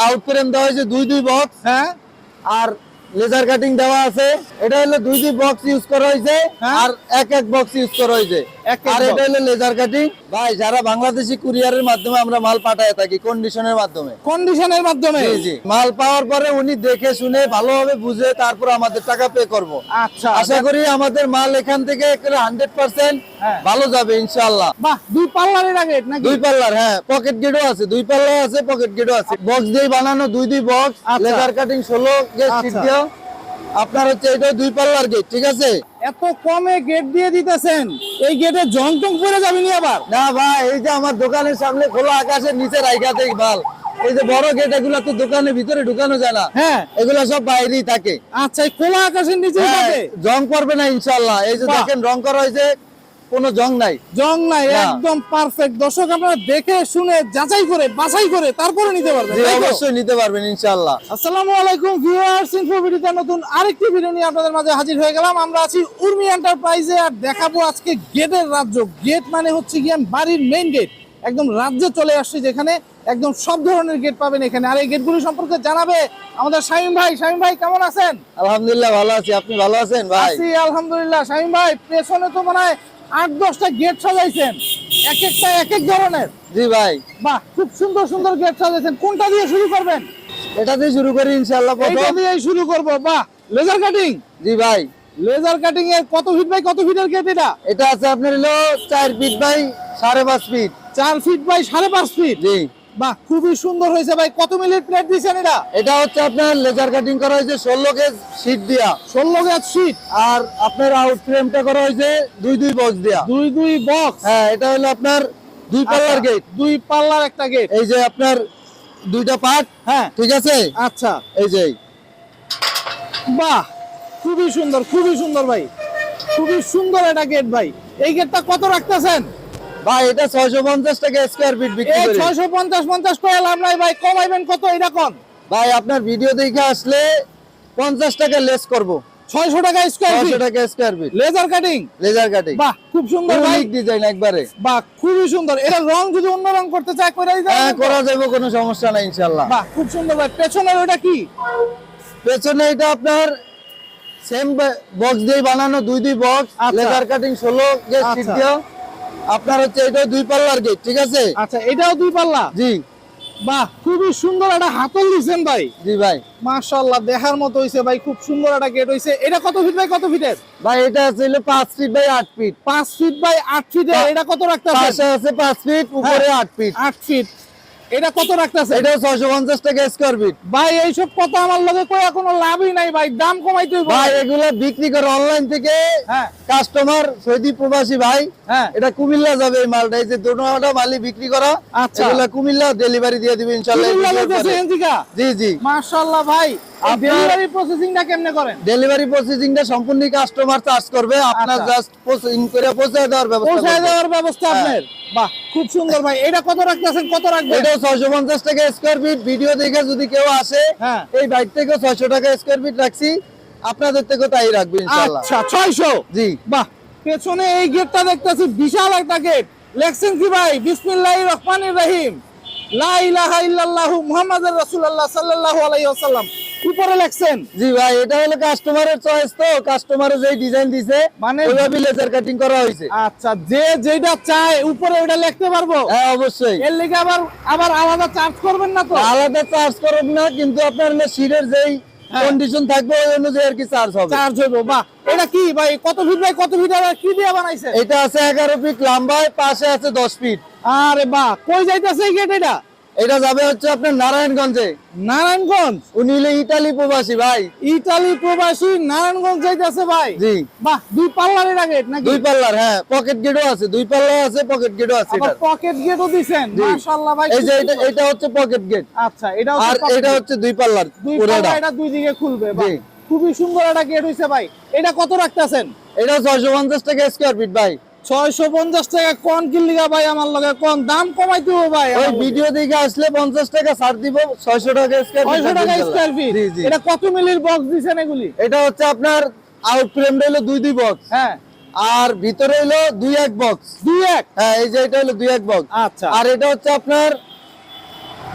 Out frame দেওয়া হয়েছে দুই দুই বক্স হ্যাঁ আর লেজার কাটিং দেওয়া আছে। এটা হলো দুই দুই বক্স ইউজ করা হয়েছে হ্যাঁ। আর এক এক বক্স ইউজ করা হয়েছে। আর এটা হলো লেজার কাটিং ভাই যারা বাংলাদেশি কুরিয়ারের মাধ্যমে আমরা মাল পাঠায় থাকি কন্ডিশনের মাধ্যমে। কন্ডিশনের মাধ্যমে? জি মাল পাওয়ার পরে উনি দেখে শুনে ভালোভাবে বুঝে তারপর আমাদের টাকা পে করব। আচ্ছা। আশা করি আমাদের মাল এখান থেকে হান্ড্রেড পার্সেন্ট হ্যাঁ। ভালো যাবে ইনশাল্লাহ বাহ দুই পাল্লারের আগে নাকি? দুই পাল্লার হ্যাঁ। পকেট গেটও আছে দুই পাল্লা আছে পকেট গেটও আছে। বক্স দিয়ে বানানো দুই দুই বক্স। লেজার কাটিং ষোলো গেট সিট আচ্ছা। আপনার হচ্ছে এটা দুই পাল্লার গেট ঠিক আছে? এত কমে গেট দিয়ে দিতেছেন। এই গেটে জং টং পড়ে যাবেনি আবার? না ভাই এই যে আমার দোকানের সামনে খোলা আকাশের নিচে রাইখা দেই ভালো এই যে বড় গেট এগুলা তো দোকানের ভিতরে ঢুকানো যায় না। হ্যাঁ। এগুলা সব বাইরেই থাকে। আচ্ছা খোলা আকাশের নিচে হ্যাঁ, জং পড়বে না ইনশাল্লাহ এই যে। দেখেন রং করা হয়েছে কোনো জং নাই? জং নাই একদম পারফেক্ট দর্শক আপনারা দেখে শুনে যাচাই করে বাছাই করে তারপরে নিতে পারবেন? অবশ্যই নিতে পারবেন ইনশাল্লাহ আসসালামু আলাইকুম ভিউয়ার্স ইনফো ভিডিওতে নতুন আরেকটি ভিডিও নিয়ে আপনাদের মাঝে হাজির হয়ে গেলাম। আমরা আছি উর্মি এন্টারপ্রাইজে আর দেখাবো আজকে গেটের রাজ্য। গেট মানে হচ্ছে গিয়ে বাড়ির মেইন গেট একদম রাজ্যে চলে আসছে যেখানে একদম সব ধরনের গেট পাবেন এখানে। আর এই গেটগুলো সম্পর্কে জানাবে আমাদের শামীম ভাই। শামীম ভাই কেমন আছেন? আলহামদুলিল্লাহ ভালো আছি। আপনি ভালো আছেন ভাই? আছি আলহামদুলিল্লাহ। শামীম ভাই পেছনে তো মনে হয় আট দশটা গেট সাজাইছেন। এক একটা এক এক ধরনের। জি ভাই। বাহ খুব সুন্দর সুন্দর গেট সাজাইছেন। কোনটা দিয়ে শুরু করবেন? এটা দিয়ে শুরু করি প্রথম। দিয়েই শুরু করব। বাহ লেজার কাটিং জি ভাই। লেজার কাটিং এর কত ফিট বাই কত ফিটের গেট এটা? এটা আছে আপনার হলো চার ফিট বাই সাড়ে পাঁচ ফিট চার ফিট বাই সাড়ে পাঁচ ফিট জি। বাহ খুবই সুন্দর হয়েছে ভাই। কত মিলির প্লেট দিয়েছেন এটা? এটা হচ্ছে আপনার লেজার কাটিং করা হয়েছে ষোলো কেজ শীট দিয়া। ষোলো গেজ শীট আর আপনার আউট ফ্রেমটা করা হয়েছে দুই দুই বক্স দিয়া। দুই দুই বক্স হ্যাঁ এটা হলো আপনার দুই পাল্লার গেট দুই পাল্লার একটা গেট এই যে আপনার দুইটা পার্ট হ্যাঁ। ঠিক আছে? আচ্ছা। এই যে বাহ খুবই সুন্দর খুবই সুন্দর ভাই। খুবই সুন্দর এটা গেট ভাই। এই গেটটা কত রাখতেছেন? ভাই এটা ছয়শো পঞ্চাশ টাকা স্কোয়ার ফিট বিক্রি করি। ছয়শো পঞ্চাশ পঞ্চাশ করে লাভ নাই ভাই কমাইবেন কত এটা কম ভাই আপনার ভিডিও দেখে আসলে পঞ্চাশ টাকা লেস করব। ছয়শো টাকা স্কোয়ার ছয়শো ফিট টাকা square feet laser cutting laser cutting বাহ খুব সুন্দর ভাই। ডিজাইন একবারে। বাহ খুবই সুন্দর। এটা রং যদি অন্য রং করতে চায় দিতে হ্যাঁ করা যাবে কোনো সমস্যা নাই ইনশাল্লাহ বাহ খুব সুন্দর ভাই। পেছনের ওটা কি? পেছনে এটা আপনার সেম বক্স দিয়ে বানানো দুই দুই বক্স। লেজার কাটিং ষোলো গেট। সিট দিও আপনার হচ্ছে এটা দুই পাল্লার গেট ঠিক আছে? আচ্ছা এটাও দুই পাল্লা? জি। বাহ খুবই সুন্দর একটা হাতল দিয়েছেন ভাই। জি ভাই। মাশাআল্লাহ দেখার মতো হইছে ভাই খুব সুন্দর একটা গেট হইছে। এটা কত ফিট বাই কত ফিটের ভাই এটা আছে হলো পাঁচ feet by 8 feet 5 feet by 8 feet এটা কত রাখতে পাশে আছে 5 ফিট উপরে হ্যাঁ। আট ফিট 8 ফিট এটা কত রাখতেছে? এটা 650 টাকা স্কয়ার ফিট ভাই এইসব কথা আমার লগে কই কোনো লাভই নাই ভাই দাম কমাইতে হইব ভাই এগুলো বিক্রি করে অনলাইন থেকে হ্যাঁ। কাস্টমার সৌদি প্রবাসী ভাই হ্যাঁ। এটা কুমিল্লা যাবে এই মালটা এই যে দোনোটা মালই বিক্রি করা আচ্ছা। এগুলো কুমিল্লা ডেলিভারি দিয়ে দিবে ইনশাআল্লাহ। জি জি। মাশাআল্লাহ ভাই। ডেলিভারি প্রসেসিংটা কেমনে করেন? ডেলিভারি প্রসেসিংটা সম্পূর্ণ কাস্টমার চার্জ করবে আপনার আচ্ছা। জাস্ট প্রসেসিং করে পৌঁছে দেওয়ার ব্যবস্থা করবে। দেওয়ার ব্যবস্থা হ্যাঁ। আপনার? বাহ খুব সুন্দর ভাই। এটা কত রাখতেছেন? কত রাখবেন? ছয়শো পঞ্চাশ টাকা স্কোয়ার ফিট ভিডিও দেখে যদি কেউ আসে হ্যাঁ। এই বাইক থেকে ছয়শো টাকা স্কোয়ার ফিট রাখছি। আপনাদের থেকেও তাই রাখব ইনশাল্লাহ আচ্ছা ছয়শো? জি। বাহ পেছনে এই গেটটা দেখতেছি বিশাল একটা গেট লেখছেন কি ভাই? বিসমিল্লাহির রহমানির রহিম। লা ইলাহা ইল্লাল্লাহু মুহাম্মাদুর রাসূলুল্লাহ সাল্লাল্লাহু আলাইহি ওয়াসাল্লাম। উপরে লেখছেন? জি ভাই এটা হলো কাস্টমারের চয়েস তো। কাস্টমারের যেই ডিজাইন দিছে মানে- ওইভাবে লেজার কাটিং করা হয়েছে। আচ্ছা যে যেটা চায় উপরে ওটা লিখতে পারব? হ্যাঁ অবশ্যই। এর লিগে আবার আবার আলাদা চার্জ করবেন না তো? আলাদা চার্জ করব না কিন্তু আপনার হলো সিটের যেই হ্যাঁ। কন্ডিশন থাকবে ওই অনুযায়ী আর কি চার্জ হবে। চার্জ হইব বাহ এটা কি ভাই কত ফিট ভাই কত ফিট আর কি দিয়ে বানাইছে? এটা আছে এগারো ফিট লম্বায় পাশে আছে দশ ফিট আরে বাহ কই যাইতাছে এই গেট এটা? এটা যাবে হচ্ছে আপনার নারায়ণগঞ্জে। নারায়ণগঞ্জ? উনি হলো ইটালি প্রবাসী ভাই। ইতালি প্রবাসী নারায়ণগঞ্জ যাইতাছে ভাই? জি। বাহ দুই পাল্লারের গেট নাকি? দুই পাল্লার হ্যাঁ পকেট গেটও আছে দুই পাল্লা আছে পকেট গেটও আছে এটার। পকেট গেটও দিছেন? জি। মাশাআল্লাহ ভাই এই যে এটা এটা হচ্ছে পকেট গেট আচ্ছা এটা আর এটা হচ্ছে দুই পাল্লার দুই পুরোটা। পাল্লা এটা দুই দিকে খুলবে বাহ। জি। খুবই সুন্দর একটা গেট হইছে ভাই। এটা কত রাখতেছেন? এটা ছয়শো পঞ্চাশ টাকা স্কোয়ার ফিট ভাই। ছয়শো পঞ্চাশ টাকা কোন কিনলিগা ভাই আমার লগে? কোন দাম কমাইতে হবে ভাই? ওই ভিডিও দেখে আসলে পঞ্চাশ টাকা ছাড় দিব ছয়শো টাকা ছয়শো টাকা স্কোয়ার ফিট এটা কত মিলির বক্স দিছেন এগুলি? এটা হচ্ছে আপনার আউট হলো দুই দুই বক্স হ্যাঁ। আর ভিতরে হলো দুই এক বক্স দুই এক? হ্যাঁ এই যে এটা হলো দুই এক বক্স আচ্ছা। আর এটা হচ্ছে আপনার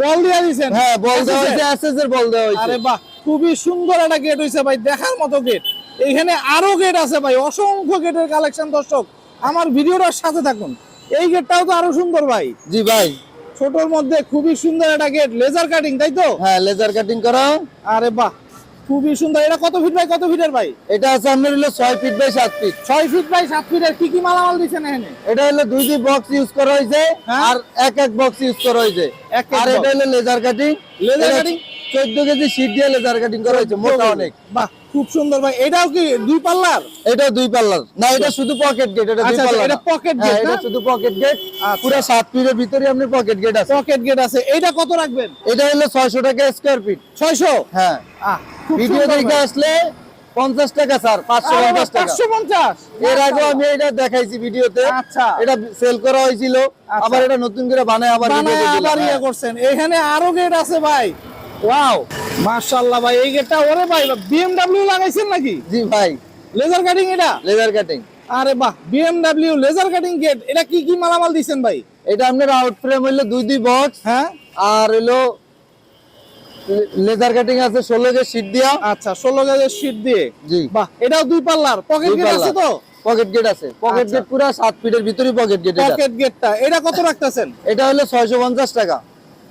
বল দিয়ে দিছেন? হ্যাঁ বল দেওয়া? হয়েছে এসএস এর বল দেওয়া হয়েছে। আরে বাহ খুবই সুন্দর একটা গেট হয়েছে ভাই দেখার মতো গেট এখানে আরও গেট আছে ভাই অসংখ্য গেটের কালেকশন দর্শক। আমার ভিডিওটার সাথে থাকুন। এই গেটটাও তো আরও সুন্দর ভাই। জি ভাই। ছোটর মধ্যে খুবই সুন্দর একটা গেট লেজার কাটিং তাই তো? হ্যাঁ লেজার কাটিং করা। আরে বাহ খুবই সুন্দর। এটা কত ফিট বাই কত ফিটের ভাই? এটা আছে আপনার হলো ছয় ফিট বাই সাত ফিট ছয় ফিট বাই সাত ফিটের কি কি মালামাল দিচ্ছেন এখানে? এটা হলো দুই দুই বক্স ইউজ করা হয়েছে হ্যাঁ। আর এক এক বক্স ইউজ করা হয়েছে। আর এটা হলো লেজার কাটিং লেজার কাটিং চোদ্দ কেজি শীট দিয়ে লেজার কাটিং করা হয়েছে মোটা অনেক। বাহ। খুব সুন্দর ভাই। এটাও কি দুই পাল্লার? এটা দুই পাল্লার। না এটা শুধু পকেট গেট এটা দুই পাল্লার এটা হ্যাঁ, gate এটা শুধু পকেট গেট। পুরো সাত ফিটের ভিতরে আপনি পকেট গেট আছে। পকেট গেট আছে। এইটা কত রাখবেন? এটা হলো ছয়শো টাকা স্কোয়ার ফিট ছয়শো? হ্যাঁ। ভিডিও দেখে আসলে পঞ্চাশ টাকা স্যার পাঁচশো আরে বাহ, পঞ্চাশ টাকা। 550 এর আগে আমি এটা দেখাইছি ভিডিওতে। আচ্ছা। এটা সেল করা হয়েছিল। আচ্ছা। আবার এটা নতুন করে বানায় আবার দিলাম, আবার ইয়ে হ্যাঁ। করছেন। এখানে আরও গেট আছে ভাই। ওয়াও মাশাআল্লাহ ভাই এই গেটটা ওরে ভাই বিএমডব্লিউ লাগাইছেন নাকি? জি ভাই। লেজার কাটিং এটা? লেজার কাটিং আরে বাহ বিএমডব্লিউ লেজার কাটিং গেট এটা কি কি মালামাল দিছেন ভাই? এটা আপনার আউট ফ্রেম হইল দুই দুই বক্স হ্যাঁ? আর হইল লেজার কাটিং আছে ষোলো কে শীট দিয়া। আচ্ছা ষোলো গেজের শীট দিয়ে? জি। বাহ এটাও দুই পাল্লার পকেট গেট আছে তো? পকেট গেট আছে। পকেট। গেট পুরো সাত ফিটের ভিতরে পকেট গেট এটা। পকেট গেটটা এটা কত রাখতেছেন? এটা হলো ছয়শো পঞ্চাশ টাকা।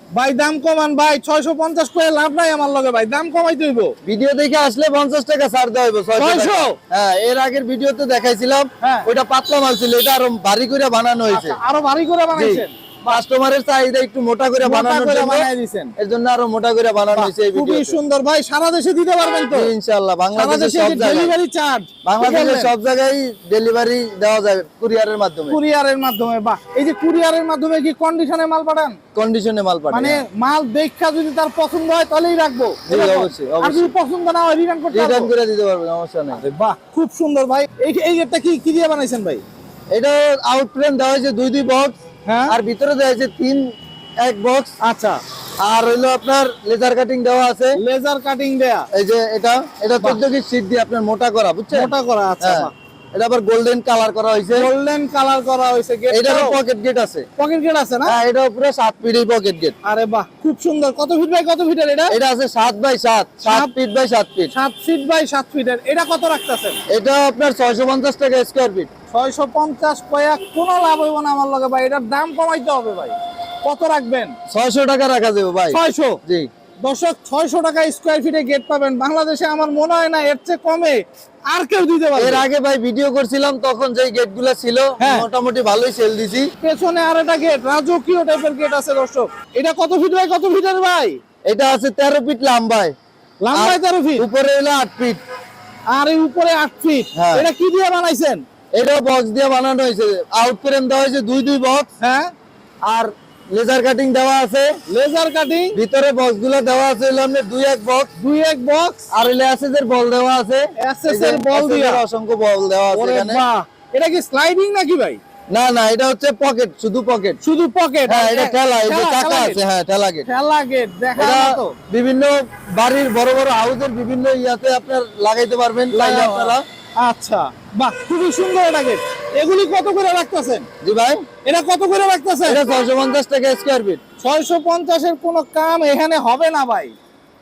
ভাই দাম কমান ভাই ছয়শো পঞ্চাশ করে লাভ নাই আমার লগে ভাই দাম কমাই তুইব ভিডিও দেখে আসলে পঞ্চাশ টাকা ছাড় দেওয়া হবে 600 টাকা। 600? হ্যাঁ এর আগের ভিডিওতে দেখাইছিলাম হ্যাঁ। ওইটা পাতলা মাল ছিল এটা আরও ভারী করে বানানো হয়েছে আচ্ছা, আরও ভারী করে বানাইছেন কাস্টমারের চাহিদা একটু মোটা করে বানানোর জন্য এর জন্য আরও মোটা করে বানানো হয়েছে এই খুবই সুন্দর। ভাই সারা দেশে দিতে পারবেন তো? ইনশাআল্লাহ সারা বাংলাদেশের দেশে সব ডেলিভারি চার্জ বাংলাদেশের সব জায়গায় ডেলিভারি দেওয়া যায় কুরিয়ারের মাধ্যমে। কুরিয়ারের মাধ্যমে বাহ। এই যে কুরিয়ারের মাধ্যমে কি কন্ডিশনে মাল পাঠান? কন্ডিশনে মাল পাঠায় মানে মাল দেখা যদি তার পছন্দ হয় তাহলেই রাখব। অবশ্যই, আর যদি পছন্দ না হয় রিটার্ন করতে রিটার্ন করে দিতে পারবেন সমস্যা নেই। বাহ খুব সুন্দর ভাই। এই এই গেটটা কি কি দিয়ে বানাইছেন ভাই? এটা আউট দেওয়া হয়েছে দুই দুই বক্স হ্যাঁ আর ভিতরে দেওয়া হয়েছে তিন এক বক্স আচ্ছা। আর হইল আপনার লেজার কাটিং দেওয়া আছে। লেজার কাটিং দেয়া। এই যে এটা এটা চোদ্দ কি সিট দিয়ে আপনার মোটা করা বুঝছেন? মোটা করা আচ্ছা হ্যাঁ। এটা আবার গোল্ডেন কালার করা হয়েছে। গোল্ডেন কালার করা হয়েছে। এটারও পকেট গেট আছে। পকেট গেট আছে না? হ্যাঁ এটা পুরো সাত ফিটের পকেট গেট আরে বাহ খুব সুন্দর। কত ফিট বাই কত ফিটের এটা? এটা আছে সাত বাই সাত সাত সাত- ফিট বাই সাত ফিট সাত ফিট বাই সাত ফিটের এটা কত রাখতেছেন? এটা আপনার ছয়শো পঞ্চাশ টাকা স্কোয়ার ফিট কোনো লাভ হইব না আমার লগে ভাই। এটার দাম কমাইতে হবে ভাই। কত রাখবেন? ছয়শো টাকা রাখা যাবে ভাই। ছয়শো? জি। দর্শক ছয়শো টাকা স্কোয়ার ফিটে গেট পাবেন। বাংলাদেশে আমার মনে হয় না এর চেয়ে কমে আর কেউ দিতে পারবে। এর আগে ভাই ভিডিও করছিলাম তখন যে গেটগুলা ছিল হ্যাঁ। মোটামুটি ভালোই সেল দিছি। পেছনে আর একটা গেট রাজকীয় টাইপের গেট আছে দর্শক। এটা কত ফিট ভাই? কত ফিটের ভাই? এটা আছে তেরো ফিট লম্বায়। লম্বায় তেরো ফিট উপরে হলো আট ফিট আর এই উপরে আট ফিট হ্যাঁ। এটা কি দিয়ে বানাইছেন? এটা বক্স দিয়ে বানানো হয়েছে। আউট ফ্রেম দেওয়া হয়েছে দুই দুই বক্স হ্যাঁ। আর লেজার কাটিং দেওয়া আছে। লেজার কাটিং ভিতরে বক্সগুলো দেওয়া আছে হলো দুই এক বক্স দুই এক বক্স আর হলো অ্যাসেস এর বল দেওয়া আছে। যে এর বল দিয়া। অসংখ্য বল দেওয়া আছে এখানে। বাহ এটা কি স্লাইডিং নাকি ভাই? না না এটা হচ্ছে পকেট শুধু পকেট শুধু পকেট হ্যাঁ এটা ঠেলা এই যে চাকা আছে হ্যাঁ ঠেলা গেট ঠেলা গেট দেখা এটা মতো। বিভিন্ন বাড়ির বড় বড় হাউসের বিভিন্ন ইয়াতে আপনার লাগাইতে পারবেন চাইলে আপনারা। আচ্ছা বাহ খুবই সুন্দর এটা গেট এগুলি কত করে রাখতেছেন জি ভাই। এটা কত করে রাখতেছেন এটা ছয়শো পঞ্চাশ টাকা স্কোয়ার ফিট ছয়শো পঞ্চাশের কোনো কাম এখানে হবে না ভাই।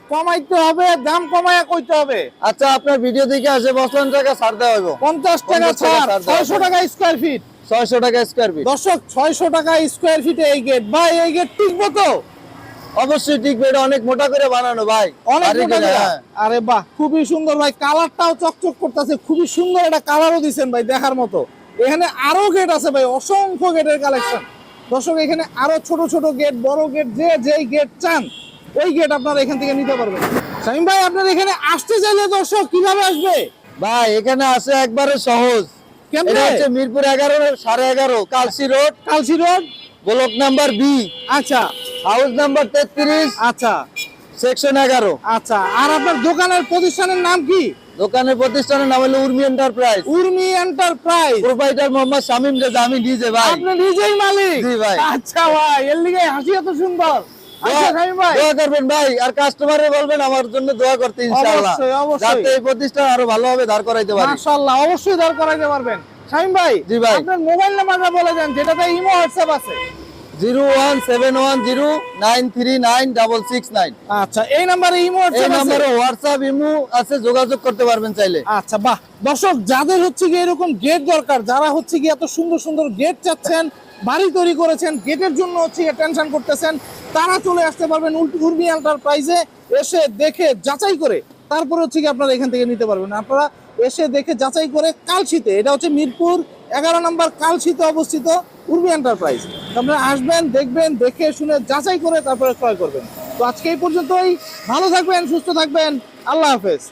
কমাইতে হবে দাম কমায়া কইতে হবে। আচ্ছা আপনার ভিডিও দেখে আসে বসলান টাকা ছাড় দেওয়া টাকা 50 টাকা ছাড় ছাড় দেওয়া ছয়শো টাকা স্কোয়ার ফিট ছয়শো টাকা স্কোয়ার ফিট দর্শক ছয়শো টাকা স্কোয়ার ফিটে এই গেট ভাই এই গেট টিকবো তো? অবশ্যই টিকবে এটা অনেক মোটা করে বানানো ভাই। অনেক মোটা করে, করে। আরে বাহ খুবই সুন্দর ভাই কালারটাও চকচক করতেছে খুবই সুন্দর একটা কালারও দিছেন ভাই দেখার মতো। এখানে আরও গেট আছে ভাই অসংখ্য গেটের কালেকশন দর্শক এখানে আরও ছোট ছোট গেট বড় গেট যে যেই গেট চান ওই গেট আপনারা এখান থেকে নিতে পারবেন। ভাই আপনার এখানে আসতে চাইলে দর্শক কীভাবে আসবে? ভাই এখানে আসে একবারে সহজ। কেমনে এটা হচ্ছে মিরপুর এগারো সাড়ে এগারো Kalshi road Kalshi road block number B. আচ্ছা। হাউস নাম্বার তেত্রিশ। আচ্ছা। সেকশন এগারো। আচ্ছা। আর আপনার দোকানের প্রতিষ্ঠানের নাম কি? দোকানের প্রতিষ্ঠানের নাম হলো Urmi enterprise. Urmi enterprise. Proprietor Mohammad Shamim Reza আমি নিজে ভাই। আপনি নিজেই মালিক? জি ভাই। আচ্ছা ভাই এর লিগে হাসি এত সুন্দর। আচ্ছা ভাই। দোয়া করবেন ভাই। আর কাস্টমারে বলবেন আমার জন্য দোয়া করতে ইনশাআল্লাহ। অবশ্যই, অবশ্যই। যাতে এই প্রতিষ্ঠান আরও ভালোভাবে দাঁড় করাইতে পারি। মাশাআল্লাহ অবশ্যই দর করাইতে পারবেন। শামিম ভাই জি ভাই। আপনার মোবাইল নাম্বারটা বলে দেন যেটাতে ইমো হোয়াটসঅ্যাপ আছে। Zero one seven one zero nine three nine double six nine. আচ্ছা এই নাম্বারে ইমো এই নাম্বারে হোয়াটসঅ্যাপ ইমো আছে যোগাযোগ করতে পারবেন চাইলে। আচ্ছা বাহ। দর্শক যাদের হচ্ছে কি এরকম গেট দরকার যারা হচ্ছে কি এত সুন্দর সুন্দর গেট চাচ্ছেন বাড়ি তৈরি করেছেন গেটের জন্য হচ্ছে টেনশন করতেছেন তারা চলে আসতে পারবেন উর্মি এন্টারপ্রাইজে এসে দেখে যাচাই করে তারপরে হচ্ছে কি আপনারা এখান থেকে নিতে পারবেন। আপনারা এসে দেখে যাচাই করে কালশিতে, এটা হচ্ছে মিরপুর এগারো নম্বর কালশিতে অবস্থিত উর্মি এন্টারপ্রাইজ আপনারা আসবেন, দেখবেন, দেখে শুনে যাচাই করে তারপরে ক্রয় করবেন। তো আজকে এই পর্যন্তই। ভালো থাকবেন, সুস্থ থাকবেন। আল্লাহ হাফেজ।